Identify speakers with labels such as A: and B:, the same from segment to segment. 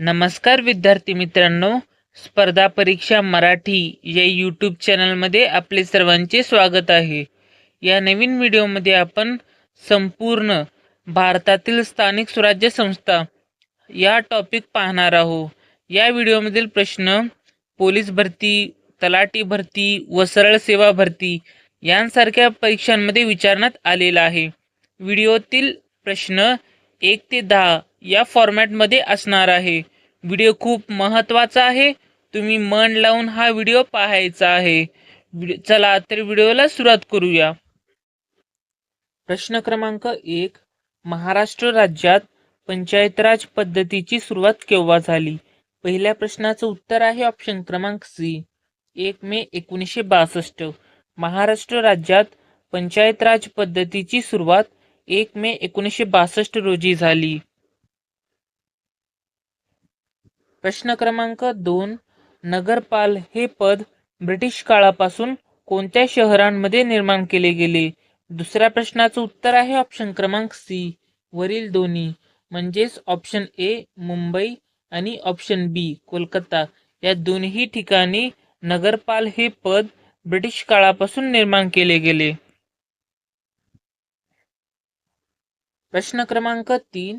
A: नमस्कार विद्यार्थी मित्रांनो. स्पर्धा परीक्षा मराठी या यूट्यूब चॅनलमध्ये आपले सर्वांचे स्वागत आहे. या नवीन व्हिडिओमध्ये आपण संपूर्ण भारतातील स्थानिक स्वराज्य संस्था या टॉपिक पाहणार आहोत. या व्हिडिओमधील प्रश्न पोलीस भरती तलाठी भरती व सरळ सेवा भरती यांसारख्या परीक्षांमध्ये विचारण्यात आलेला आहे. व्हिडिओतील प्रश्न एक ते दहा या फॉर्मॅटमध्ये असणार आहे. व्हिडिओ खूप महत्त्वाचा आहे. तुम्ही मन लावून हा व्हिडिओ पाहायचा आहे. चला तर व्हिडिओला सुरुवात करूया. प्रश्न क्रमांक एक. महाराष्ट्र राज्यात पंचायत राज पद्धतीची सुरुवात केव्हा झाली? पहिल्या प्रश्नाचं उत्तर आहे ऑप्शन क्रमांक सी. एक मे एकोणीसशे बासष्ट. महाराष्ट्र राज्यात पंचायत राज पद्धतीची सुरुवात एक मे एकोणीसशे बासष्ट रोजी झाली. प्रश्न क्रमांक दोन नगरपाल हे पद ब्रिटिश काळापासून कोणत्या शहरांमध्ये निर्माण केले गेले? दुसऱ्या प्रश्नाचं उत्तर आहे ऑप्शन क्रमांक सी वरील दोन्ही म्हणजेच ऑप्शन ए मुंबई आणि ऑप्शन बी कोलकाता. या दोन्ही ठिकाणी नगरपाल हे पद ब्रिटिश काळापासून निर्माण केले गेले. प्रश्न क्रमांक तीन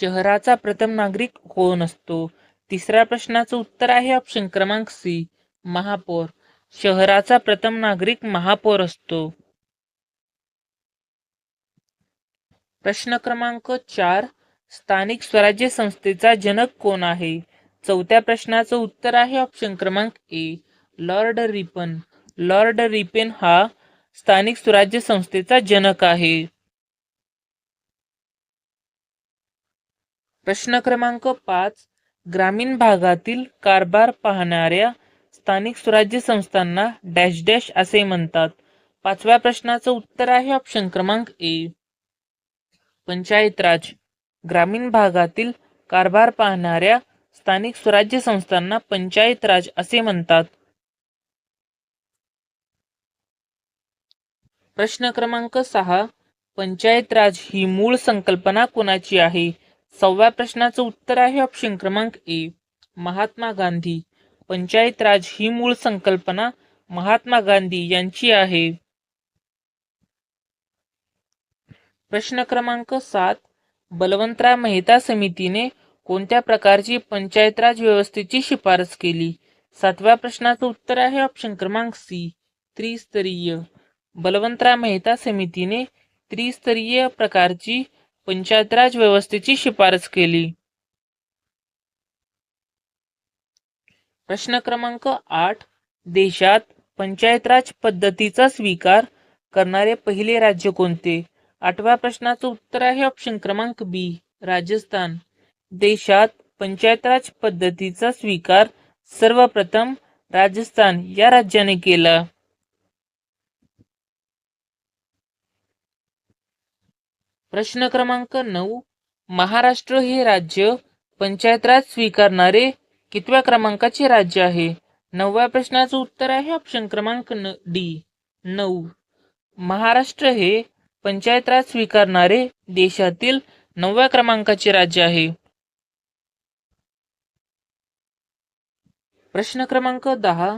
A: शहराचा प्रथम नागरिक कोण असतो? तिसऱ्या प्रश्नाचं उत्तर आहे ऑप्शन क्रमांक सी महापौर. शहराचा प्रथम नागरिक महापौर असतो. प्रश्न क्रमांक चार स्थानिक स्वराज्य संस्थेचा जनक कोण आहे? चौथ्या प्रश्नाचं उत्तर आहे ऑप्शन क्रमांक A lord Ripon. Lord Ripon हा स्थानिक स्वराज्य संस्थेचा जनक आहे. प्रश्न क्रमांक पाच ग्रामीण भागातील कारभार पाहणाऱ्या स्थानिक स्वराज्य संस्थांना डॅश डॅश असे म्हणतात. पाचव्या प्रश्नाचं उत्तर आहे ऑप्शन क्रमांक ए. पंचायत राज. ग्रामीण भागातील कारभार पाहणाऱ्या स्थानिक स्वराज्य संस्थांना पंचायत राज असे म्हणतात. प्रश्न क्रमांक सहा पंचायत राज ही मूळ संकल्पना कोणाची आहे? सहाव्या प्रश्नाचं उत्तर आहे ऑप्शन क्रमांक ए महात्मा गांधी. पंचायत राज ही मूळ संकल्पना महात्मा गांधी यांची आहे. प्रश्न क्रमांक सात. बलवंतराव मेहता समितीने कोणत्या प्रकारची पंचायत राज व्यवस्थेची शिफारस केली? सातव्या प्रश्नाचं उत्तर आहे ऑप्शन क्रमांक सी त्रिस्तरीय. बलवंतराव मेहता समितीने त्रिस्तरीय प्रकारची पंचायत राज व्यवस्थेची शिफारस केली. प्रश्न क्रमांक आठ. देशात पंचायत राज पद्धतीचा स्वीकार करणारे पहिले राज्य कोणते? आठव्या प्रश्नाचं उत्तर आहे ऑप्शन क्रमांक बी राजस्थान. देशात पंचायत राज पद्धतीचा स्वीकार सर्वप्रथम राजस्थान या राज्याने केला. प्रश्न क्रमांक नऊ. महाराष्ट्र हे राज्य पंचायत राज स्वीकारणारे कितव्या क्रमांकाचे राज्य आहे? नवव्या प्रश्नाचं उत्तर आहे ऑप्शन क्रमांक न डी नऊ. महाराष्ट्र हे पंचायत राज स्वीकारणारे देशातील नवव्या क्रमांकाचे राज्य आहे. प्रश्न क्रमांक दहा.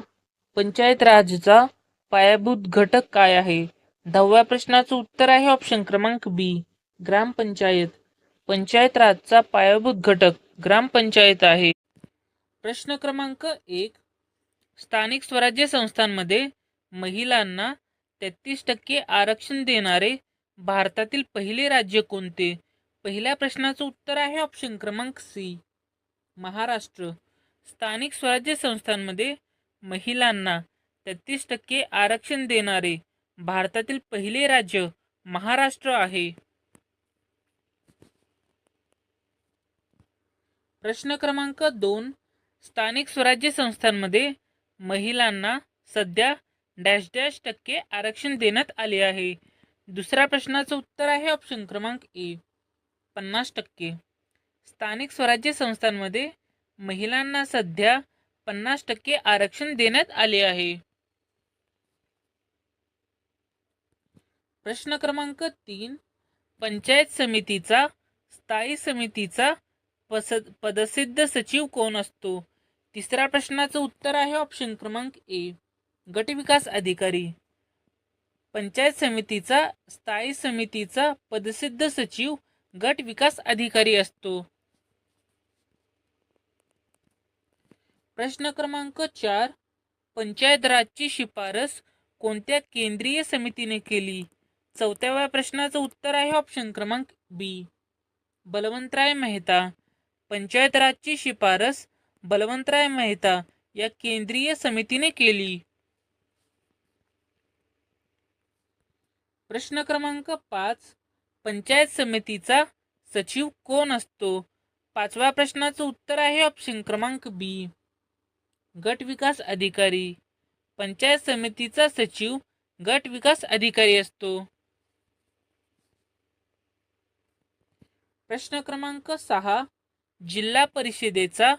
A: पंचायत राजचा पायाभूत घटक काय आहे? दहाव्या प्रश्नाचं उत्तर आहे ऑप्शन क्रमांक बी ग्रामपंचायत. पंचायत राजचा पायाभूत घटक ग्रामपंचायत आहे. प्रश्न क्रमांक एक. स्थानिक स्वराज्य संस्थांमध्ये महिलांना तेहतीस टक्के आरक्षण देणारे भारतातील पहिले राज्य कोणते? पहिल्या प्रश्नाचं उत्तर आहे ऑप्शन क्रमांक सी महाराष्ट्र. स्थानिक स्वराज्य संस्थांमध्ये महिलांना तेहतीस टक्के आरक्षण देणारे भारतातील पहिले राज्य महाराष्ट्र आहे. प्रश्न क्रमांक दोन स्थानिक स्वराज्य संस्थांमध्ये महिलांना सध्या डॅश डॅश टक्के आरक्षण देण्यात आले आहे. दुसऱ्या प्रश्नाचं उत्तर आहे ऑप्शन क्रमांक ए पन्नास टक्के. स्थानिक स्वराज्य संस्थांमध्ये महिलांना सध्या पन्नास टक्के आरक्षण देण्यात आले आहे. प्रश्न क्रमांक तीन पंचायत समितीचा स्थायी समितीचा पस पदसिद्ध सचिव कोण असतो? तिसऱ्या प्रश्नाचं उत्तर आहे ऑप्शन क्रमांक ए गटविकास अधिकारी. पंचायत समितीचा स्थायी समितीचा पदसिद्ध सचिव गट विकास अधिकारी असतो. प्रश्न क्रमांक चार पंचायत राजची शिफारस कोणत्या केंद्रीय समितीने केली? चौथ्याव्या प्रश्नाचं उत्तर आहे ऑप्शन क्रमांक बी बलवंतराय मेहता. पंचायत राजची शिफारस बलवंतराय मेहता या केंद्रीय समितीने केली. प्रश्न क्रमांक पाच. पंचायत समितीचा सचिव कोण असतो? पाचव्या प्रश्नाचं उत्तर आहे ऑप्शन क्रमांक बी गट विकास अधिकारी. पंचायत समितीचा सचिव गट विकास अधिकारी असतो. प्रश्न क्रमांक सहा. जिल्हा परिषदेचा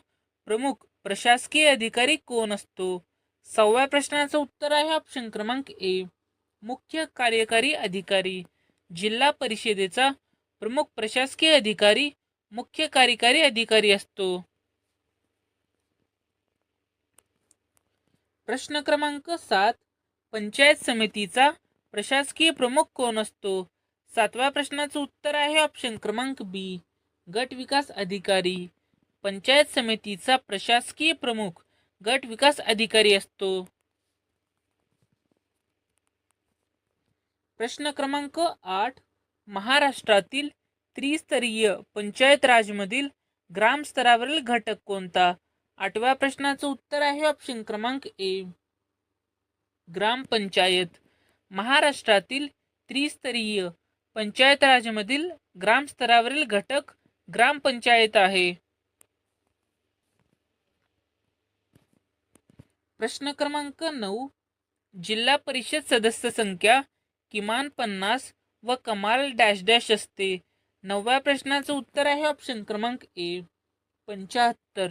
A: प्रमुख प्रशासकीय अधिकारी कोण असतो? सहाव्या प्रश्नाचं उत्तर आहे ऑप्शन क्रमांक ए मुख्य कार्यकारी अधिकारी. जिल्हा परिषदेचा प्रमुख प्रशासकीय अधिकारी मुख्य कार्यकारी अधिकारी असतो. प्रश्न क्रमांक सात. पंचायत समितीचा प्रशासकीय प्रमुख कोण असतो? सातव्या प्रश्नाचं उत्तर आहे ऑप्शन क्रमांक बी गट विकास अधिकारी. पंचायत समितीचा प्रशासकीय प्रमुख गट विकास अधिकारी असतो. प्रश्न क्रमांक आठ. महाराष्ट्रातील त्रिस्तरीय पंचायत राजमधील ग्रामस्तरावरील घटक कोणता? आठव्या प्रश्नाचं उत्तर आहे ऑप्शन क्रमांक ए ग्रामपंचायत महाराष्ट्रातील त्रिस्तरीय पंचायत राजमधील ग्रामस्तरावरील घटक ग्रामपंचायत आहे. प्रश्न क्रमांक नऊ. जिल्हा परिषद सदस्य संख्या किमान पन्नास व कमाल डॅश डॅश असते. नवव्या प्रश्नाचं उत्तर आहे ऑप्शन क्रमांक ए. पंच्याहत्तर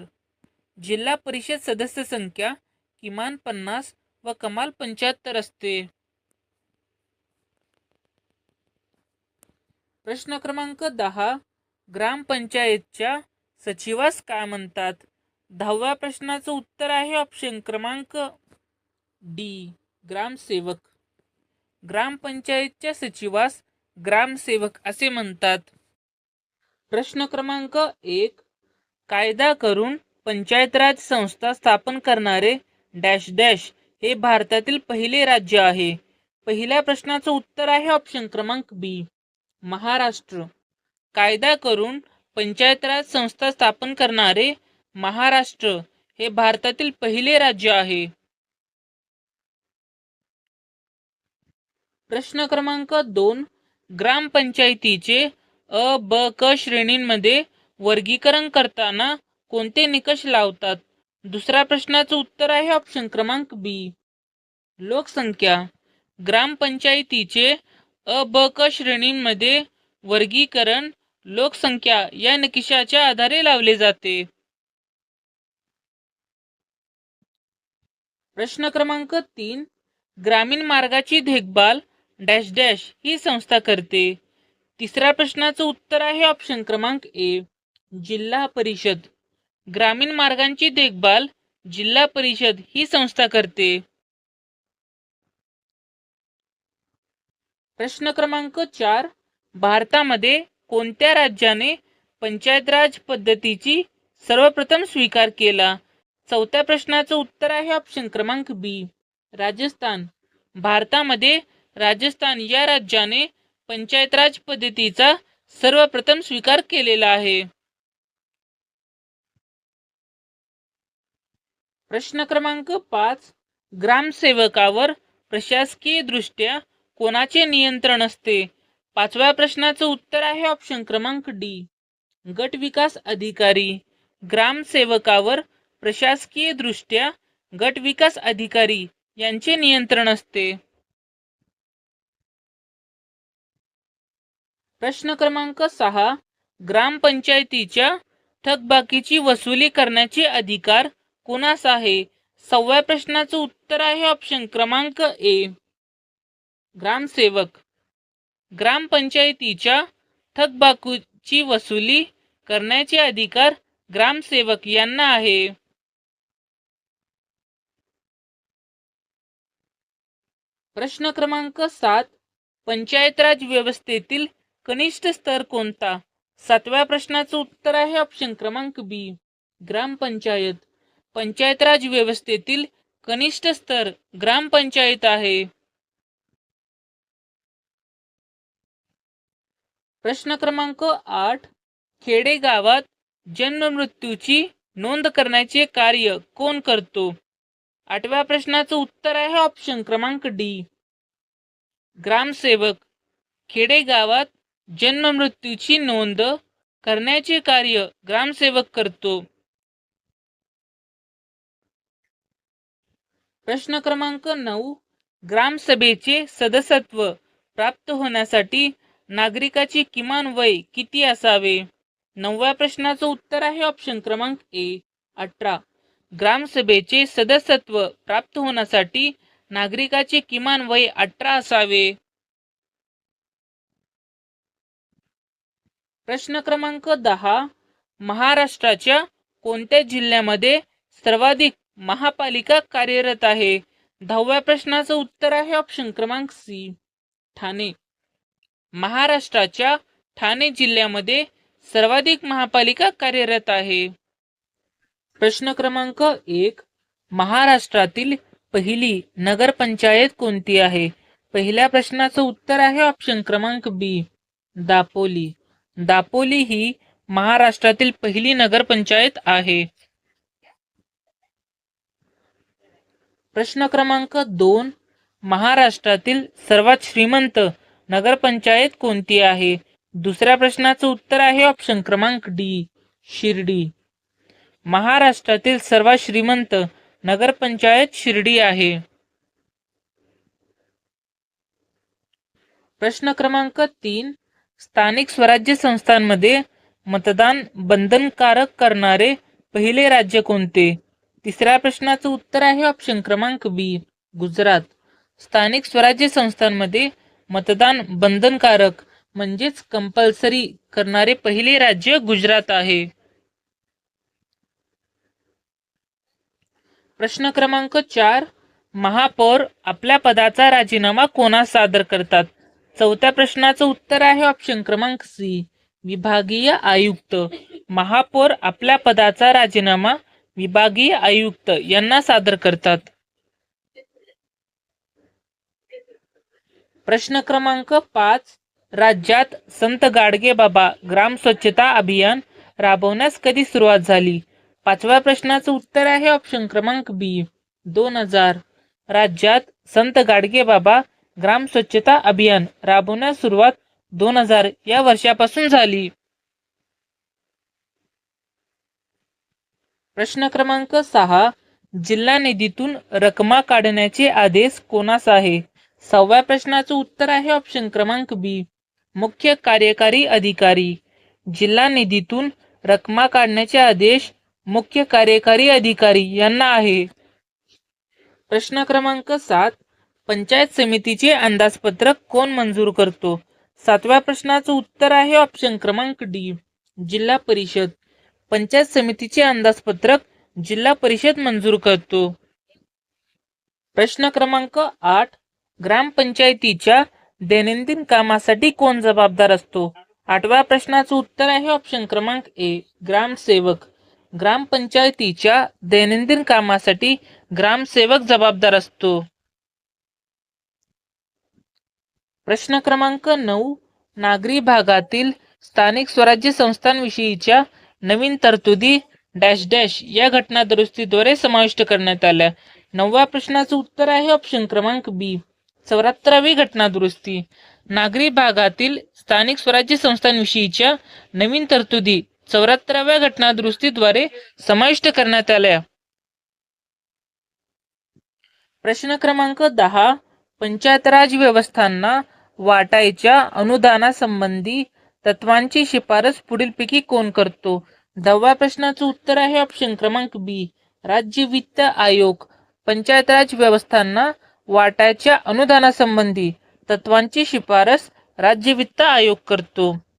A: जिल्हा परिषद सदस्य संख्या किमान पन्नास व कमाल पंच्याहत्तर असते. प्रश्न क्रमांक दहा. ग्रामपंचायतच्या सचिवास काय म्हणतात? दहाव्या प्रश्नाचं उत्तर आहे ऑप्शन क्रमांक डी ग्रामसेवक. ग्रामपंचायतच्या सचिवास ग्रामसेवक असे म्हणतात. प्रश्न क्रमांक एक कायदा करून पंचायत राज संस्था स्थापन करणारे डॅश डॅश हे भारतातील पहिले राज्य आहे. पहिल्या प्रश्नाचं उत्तर आहे ऑप्शन क्रमांक बी महाराष्ट्र. कायदा करून पंचायत राज संस्था स्थापन करणारे महाराष्ट्र हे भारतातील पहिले राज्य आहे. प्रश्न क्रमांक दोन ग्रामपंचायतीचे अ ब क श्रेणींमध्ये वर्गीकरण करताना कोणते निकष लावतात? दुसऱ्या प्रश्नाचं उत्तर आहे ऑप्शन क्रमांक बी लोकसंख्या ग्रामपंचायतीचे अ ब क श्रेणींमध्ये वर्गीकरण लोकसंख्या या निकषाच्या आधारे लावले जाते. प्रश्न क्रमांक तीन ग्रामीण मार्गाची देखभाल डॅश डॅश ही संस्था करते. तिसऱ्या प्रश्नाचं उत्तर आहे ऑप्शन क्रमांक ए जिल्हा परिषद. ग्रामीण मार्गांची देखभाल जिल्हा परिषद ही संस्था करते. प्रश्न क्रमांक चार भारतामध्ये कोणत्या राज्याने पंचायत राज पद्धतीची सर्वप्रथम स्वीकार केला? चौथ्या प्रश्नाचं उत्तर आहे ऑप्शन क्रमांक बी राजस्थान. भारतामध्ये राजस्थान या राज्याने पंचायत राज पद्धतीचा सर्वप्रथम स्वीकार केलेला आहे. प्रश्न क्रमांक पाच. ग्रामसेवकावर प्रशासकीय दृष्ट्या कोणाचे नियंत्रण असते? पाचव्या प्रश्नाचं उत्तर आहे ऑप्शन क्रमांक डी गट विकास अधिकारी ग्रामसेवकावर प्रशासकीय दृष्ट्या गट विकास अधिकारी यांचे नियंत्रण असते. प्रश्न क्रमांक सहा. ग्रामपंचायतीच्या थकबाकीची वसुली करण्याचे अधिकार कोणास आहे? सहाव्या प्रश्नाचं उत्तर आहे ऑप्शन क्रमांक ए ग्रामसेवक ग्रामपंचायतीच्या थकबाकूची वसुली करण्याचे अधिकार ग्रामसेवक यांना आहे. प्रश्न क्रमांक सात. पंचायत राज व्यवस्थेतील कनिष्ठ स्तर कोणता? सातव्या प्रश्नाचं उत्तर आहे ऑप्शन क्रमांक बी ग्रामपंचायत. पंचायत राज व्यवस्थेतील कनिष्ठ स्तर ग्रामपंचायत आहे. प्रश्न क्रमांक आठ खेडेगावात जन्म मृत्यूची नोंद करण्याचे कार्य कोण करतो? आठव्या प्रश्नाचं उत्तर आहे ऑप्शन क्रमांक डी ग्रामसेवक. खेडेगावात जन्म मृत्यूची नोंद करण्याचे कार्य ग्रामसेवक करतो. प्रश्न क्रमांक नऊ. ग्रामसभेचे सदस्यत्व प्राप्त होण्यासाठी नागरिकाची किमान वय किती असावे? नवव्या प्रश्नाचं उत्तर आहे ऑप्शन क्रमांक ए अठरा. ग्रामसभेचे सदस्यत्व प्राप्त होण्यासाठी नागरिकाचे किमान वय अठरा असावे. प्रश्न क्रमांक दहा महाराष्ट्राच्या कोणत्या जिल्ह्यामध्ये सर्वाधिक महापालिका कार्यरत आहे? दहाव्या प्रश्नाचं उत्तर आहे ऑप्शन क्रमांक सी ठाणे. महाराष्ट्राच्या ठाणे जिल्ह्यामध्ये सर्वाधिक महापालिका कार्यरत आहे. प्रश्न क्रमांक एक महाराष्ट्रातील पहिली नगरपंचायत कोणती आहे? पहिल्या प्रश्नाचं उत्तर आहे ऑप्शन क्रमांक बी दापोली. दापोली ही महाराष्ट्रातील पहिली नगरपंचायत आहे. प्रश्न क्रमांक दोन महाराष्ट्रातील सर्वात श्रीमंत नगरपंचायत कोणती आहे? दुसऱ्या प्रश्नाचं उत्तर आहे ऑप्शन क्रमांक डी शिर्डी. महाराष्ट्रातील सर्वात श्रीमंत नगरपंचायत शिर्डी आहे. प्रश्न क्रमांक तीन स्थानिक स्वराज्य संस्थांमध्ये मतदान बंधनकारक करणारे पहिले राज्य कोणते? तिसऱ्या प्रश्नाचं उत्तर आहे ऑप्शन क्रमांक बी गुजरात. स्थानिक स्वराज्य संस्थांमध्ये मतदान बंधनकारक म्हणजेच कंपल्सरी करणारे पहिले राज्य गुजरात आहे. प्रश्न क्रमांक चार महापौर आपल्या पदाचा राजीनामा कोणास सादर करतात? चौथ्या प्रश्नाचं उत्तर आहे ऑप्शन क्रमांक सी विभागीय आयुक्त. महापौर आपल्या पदाचा राजीनामा विभागीय आयुक्त यांना सादर करतात. प्रश्न क्रमांक पाच. राज्यात संत गाडगे बाबा ग्राम स्वच्छता अभियान राबवण्यास कधी सुरुवात झाली? पाचव्या प्रश्नाचं उत्तर आहे ऑप्शन क्रमांक बी दोन हजार. राज्यात संत गाडगे बाबा ग्राम स्वच्छता अभियान राबवण्यास सुरुवात दोन हजार या वर्षापासून झाली. प्रश्न क्रमांक सहा. जिल्हा निधीतून रकमा काढण्याचे आदेश कोणास आहे? सहाव्या प्रश्नाचं उत्तर आहे ऑप्शन क्रमांक बी मुख्य कार्यकारी अधिकारी. जिल्हा निधीतून रकमा काढण्याचे आदेश मुख्य कार्यकारी अधिकारी यांना आहे. प्रश्न क्रमांक सात. पंचायत समितीचे अंदाजपत्रक कोण मंजूर करतो? सातव्या प्रश्नाचं उत्तर आहे ऑप्शन क्रमांक डी जिल्हा परिषद. पंचायत समितीचे अंदाजपत्रक जिल्हा परिषद मंजूर करतो. प्रश्न क्रमांक आठ. ग्रामपंचायतीच्या दैनंदिन कामासाठी कोण जबाबदार असतो? आठव्या प्रश्नाचं उत्तर आहे ऑप्शन क्रमांक ए ग्रामसेवक. ग्रामपंचायतीच्या दैनंदिन कामासाठी ग्रामसेवक जबाबदार असतो. प्रश्न क्रमांक नऊ नागरी भागातील स्थानिक स्वराज्य संस्थांविषयीच्या नवीन तरतुदी डॅश डॅश या घटना दुरुस्तीद्वारे समाविष्ट करण्यात आल्या. नवव्या प्रश्नाचं उत्तर आहे ऑप्शन क्रमांक बी चौऱ्याहत्तरावी घटना दुरुस्ती नागरी भागातील स्थानिक स्वराज्य संस्थांविषयीच्या नवीन तरतुदी चौऱ्याहत्तराव्या घटना दुरुस्तीद्वारे समाविष्ट करण्यात आल्या. प्रश्न क्रमांक दहा पंचायत राज व्यवस्थांना वाटायच्या अनुदानासंबंधी तत्वांची शिफारस पुढीलपैकी कोण करतो? दहाव्या प्रश्नाचं उत्तर आहे ऑप्शन क्रमांक बी राज्य वित्त आयोग. पंचायत राज व्यवस्थांना वाट्याच्या अनुदानासंबंधी तत्वांची शिफारस राज्य वित्त आयोग करतो.